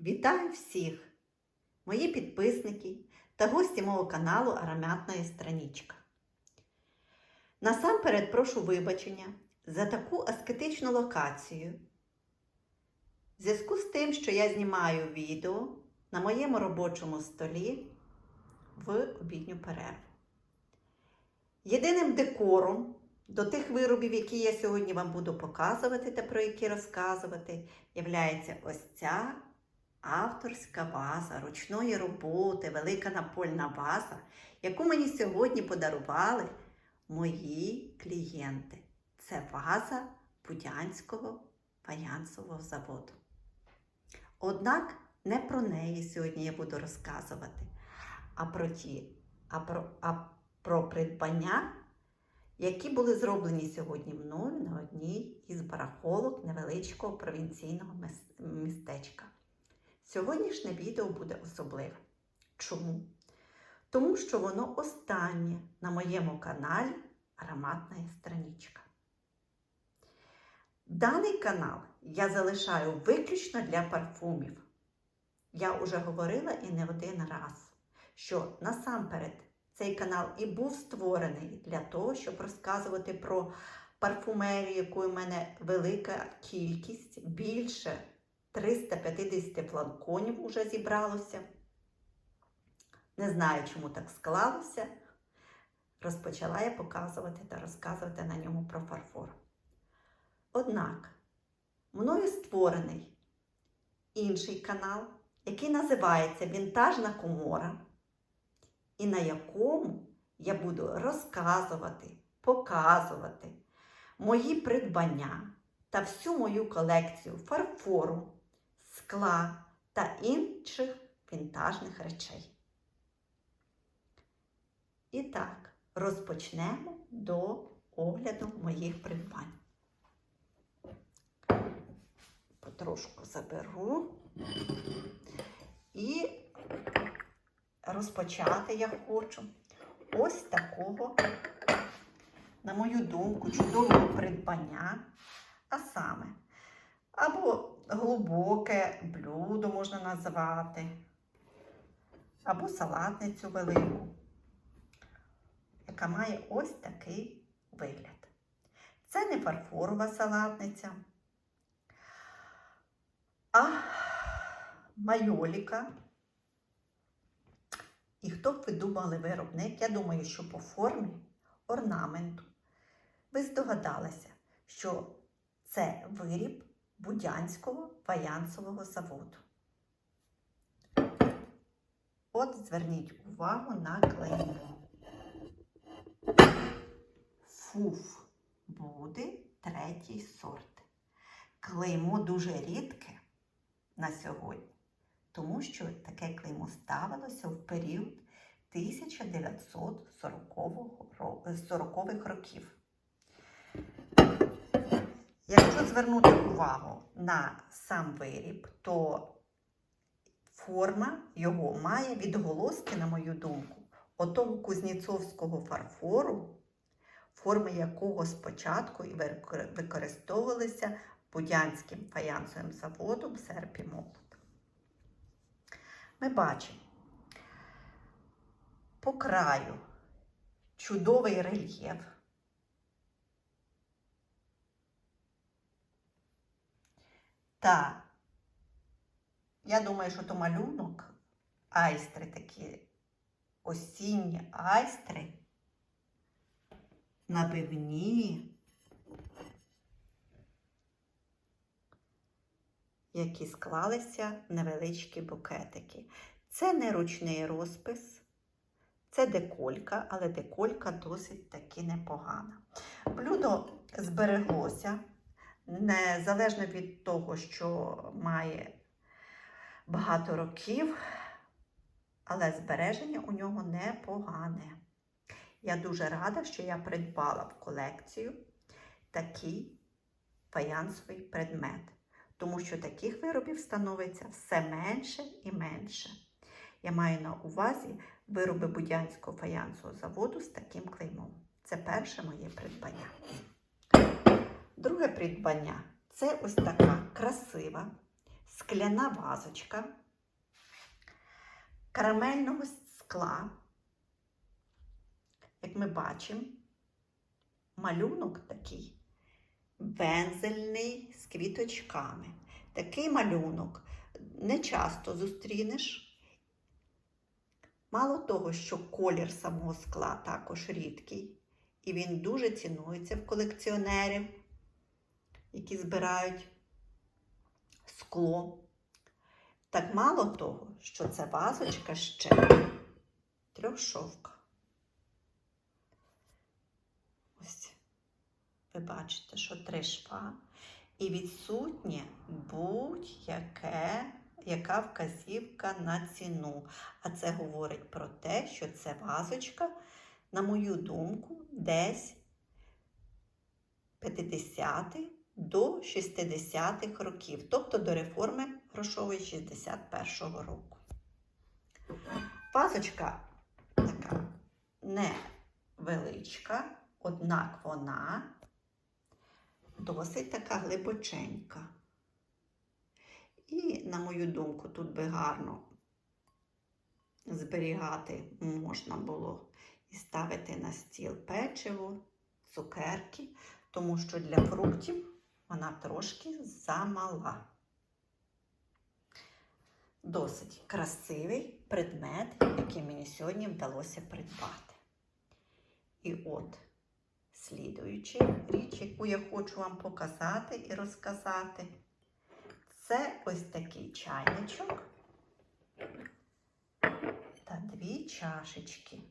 Вітаю всіх, мої підписники та гості мого каналу Ароматна Страничка. Насамперед прошу вибачення за таку аскетичну локацію. В зв'язку з тим, що я знімаю відео на моєму робочому столі в обідню перерву. Єдиним декором до тих виробів, які я сьогодні вам буду показувати та про які розказувати, являється ось ця авторська ваза ручної роботи, велика напольна ваза, яку мені сьогодні подарували мої клієнти. Це ваза Будянського фаянсового заводу. Однак не про неї сьогодні я буду розказувати, а про ті, а про, а про придбання, які були зроблені сьогодні мною на одній із барахолок невеличкого провінційного містечка. Сьогоднішнє відео буде особливе. Чому? Тому що воно останнє на моєму каналі Ароматна Страничка. Даний канал я залишаю виключно для парфумів. Я вже говорила і не один раз, що насамперед цей канал і був створений для того, щоб розказувати про парфумерію, якої в мене велика кількість, більше 350 фланконів вже зібралося. Не знаю, чому так склалося. Розпочала я показувати та розказувати на ньому про фарфор. Однак, мною створений інший канал, який називається Вінтажна комора, і на якому я буду розказувати, показувати мої придбання та всю мою колекцію фарфору, скла та інших вінтажних речей. І так, розпочнемо до огляду моїх придбань. Потрошку заберу і розпочати я хочу ось такого, на мою думку, чудового придбання, а саме або глибоке блюдо можна назвати, або салатницю велику, яка має ось такий вигляд. Це не фарфорова салатниця, а майоліка. І хто б ви думали виробник, я думаю, що по формі орнаменту ви здогадалися, що це виріб Будянського фаянсового заводу. От зверніть увагу на клеймо. Фуф буде третій сорт. Клеймо дуже рідке на сьогодні, тому що таке клеймо ставилося в період 1940-х років. Якщо звернути увагу на сам виріб, то форма його має відголоски, на мою думку, отого кузнєцовського фарфору, форми якого спочатку і використовувалися Будянським фаянсовим заводом серп і молот. Ми бачимо по краю чудовий рельєф. Та я думаю, що то малюнок, айстри такі осінні айстри, набивні, які склалися невеличкі букетики. Це не ручний розпис, це деколька, але деколька досить таки непогана. Блюдо збереглося, незалежно від того, що має багато років, але збереження у нього непогане. Я дуже рада, що я придбала в колекцію такий фаянсовий предмет, тому що таких виробів становиться все менше і менше. Я маю на увазі вироби Будянського фаянсового заводу з таким клеймом. Це перше моє придбання. Друге придбання це ось така красива скляна вазочка карамельного скла. Як ми бачимо, малюнок такий вензельний з квіточками. Такий малюнок не часто зустрінеш. Мало того, що колір самого скла також рідкий, і він дуже цінується в колекціонерів, які збирають скло. Так мало того, що ця вазочка ще трьохшовка. Ось ви бачите, що три шва, і відсутнє будь-яке яка вказівка на ціну. А це говорить про те, що це вазочка, на мою думку, десь 50 до 60-х років, тобто до реформи грошової 61-го року. Вазочка така невеличка, однак вона досить така глибоченька. І, на мою думку, тут би гарно зберігати можна було і ставити на стіл печиво, цукерки, тому що для фруктів вона трошки замала. Досить красивий предмет, який мені сьогодні вдалося придбати. І от слідуюча річ, яку я хочу вам показати і розказати. Це ось такий чайничок та дві чашечки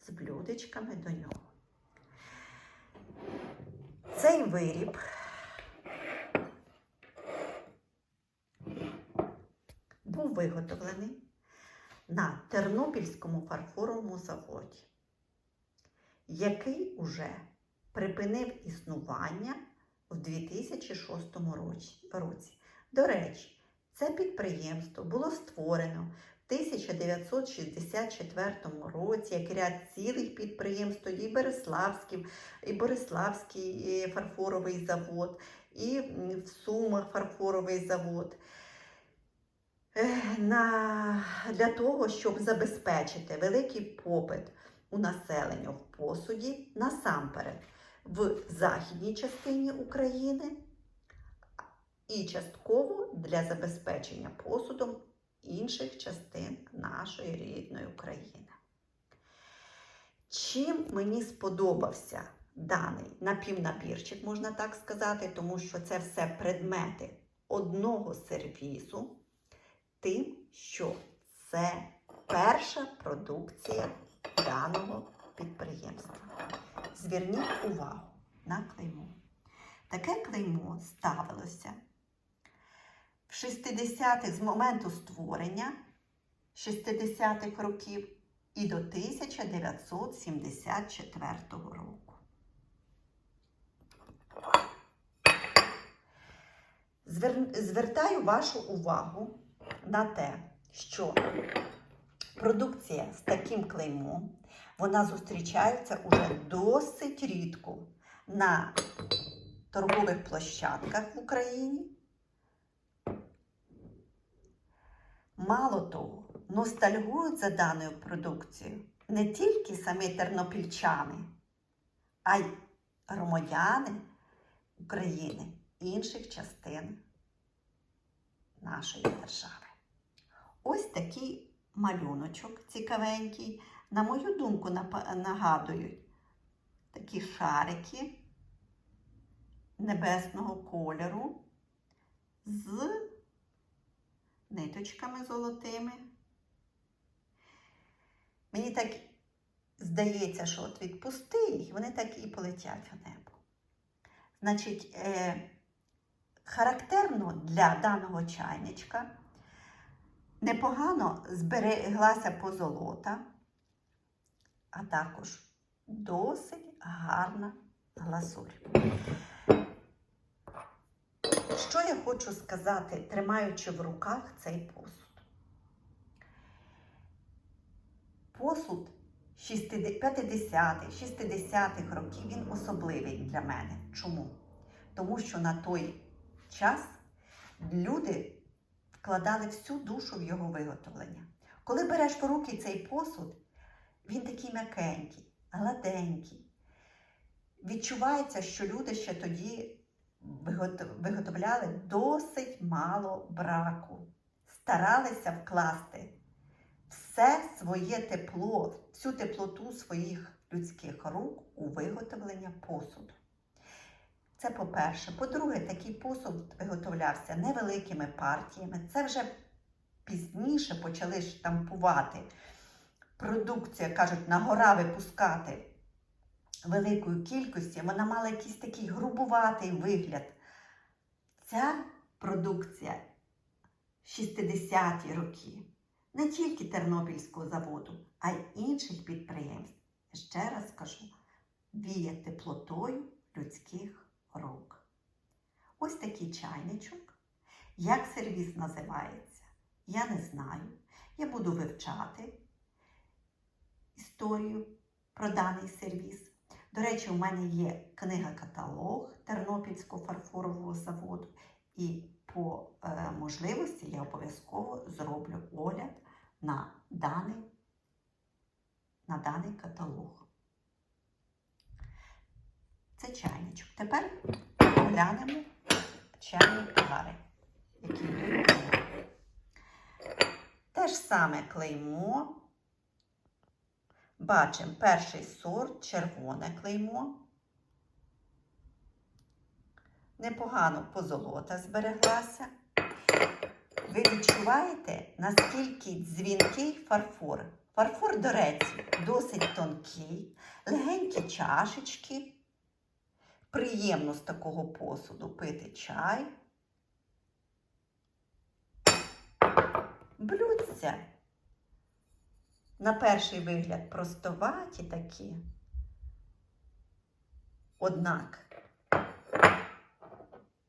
з блюдечками до нього. Цей виріб був виготовлений на Тернопільському фарфоровому заводі, який уже припинив існування в 2006 році. До речі, це підприємство було створено 1964 році як ряд цілих підприємств, тоді Береславський, і Бориславський фарфоровий завод, і в Сумах фарфоровий завод. На, Для того, щоб забезпечити великий попит у населення в посуді насамперед в західній частині України і частково для забезпечення посудом інших частин нашої рідної України. Чим мені сподобався даний напівнабірчик, можна так сказати, тому що це все предмети одного сервізу, тим, що це перша продукція даного підприємства. Зверніть увагу на клеймо. Таке клеймо ставилося 60-х з моменту створення 60-х років і до 1974 року. Звертаю вашу увагу на те, що продукція з таким клеймом вона зустрічається уже досить рідко на торгових площадках в Україні. Мало того, ностальгують за даною продукцією не тільки самі тернопільчани, а й громадяни України інших частин нашої держави. Ось такий малюночок цікавенький на мою думку, нагадують такі шарики небесного кольору з ниточками золотими. Мені так здається, що от відпусти їх, вони так і полетять в небо. Значить, е, характерно для даного чайничка непогано збереглася позолота а також досить гарна глазурь. Що я хочу сказати, тримаючи в руках цей посуд? Посуд 50-х, 60-х років він особливий для мене. Чому? тому що на той час люди вкладали всю душу в його виготовлення. Коли береш в руки цей посуд, він такий м'якенький, гладенький. Відчувається, що люди ще тоді виготовляли досить мало браку, старалися вкласти все своє тепло, всю теплоту своїх людських рук у виготовлення посуду. Це по-перше. По-друге, такий посуд виготовлявся невеликими партіями. Це вже пізніше почали штампувати продукцію, кажуть, на гора випускати великою кількості. Вона мала якийсь такий грубуватий вигляд. Ця продукція 60-ті роки не тільки Тернопільського заводу, а й інших підприємств. Ще раз кажу, віє теплотою людських рук. Ось такий чайничок. Як сервіс називається, я не знаю. Я буду вивчати історію про даний сервіс. До речі, у мене є книга-каталог Тернопільського фарфорового заводу, і по е, можливості я обов'язково зроблю огляд на даний, на даний каталог. Це чайничок. Тепер поглянемо чайні пари, які йдуть. Те ж саме клеймо. Бачимо перший сорт, червоне клеймо. Непогано позолота збереглася. Ви відчуваєте, наскільки дзвінкий фарфор. Фарфор, до речі, досить тонкий, легенькі чашечки. Приємно з такого посуду пити чай. Блюдця. На перший вигляд простоваті такі. Однак,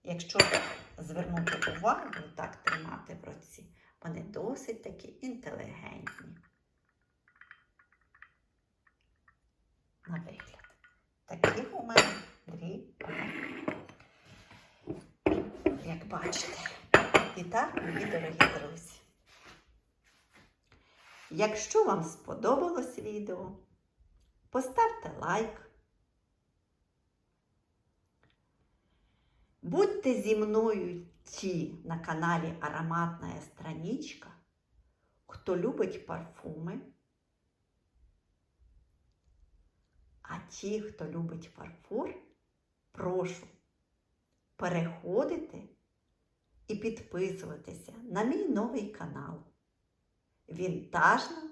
якщо звернути увагу, так тримати в руці, вони досить такі інтелігентні. На вигляд. Таких у мене дві пари. Як бачите. І так, мої дорогі друзі. Якщо вам сподобалось відео, поставте лайк. Будьте зі мною ті на каналі Ароматна Страничка, хто любить парфуми. А ті, хто любить фарфор, прошу переходити і підписуватися на мій новий канал. Вінтажна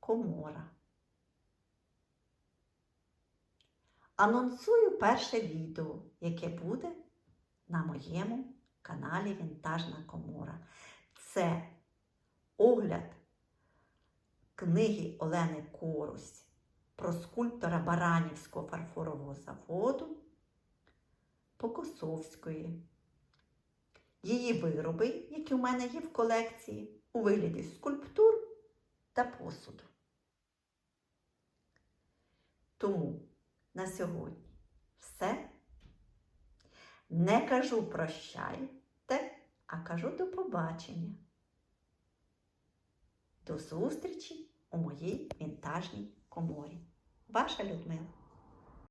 комора. Анонсую перше відео, яке буде на моєму каналі Вінтажна комора. Це огляд книги Олени Корусь про скульптора Баранівського фарфорового заводу Покосовської. Її вироби, які у мене є в колекції, у вигляді скульптур та посуду. Тому на сьогодні все. Не кажу прощайте, а кажу до побачення. До зустрічі у моїй вінтажній коморі. Ваша Людмила.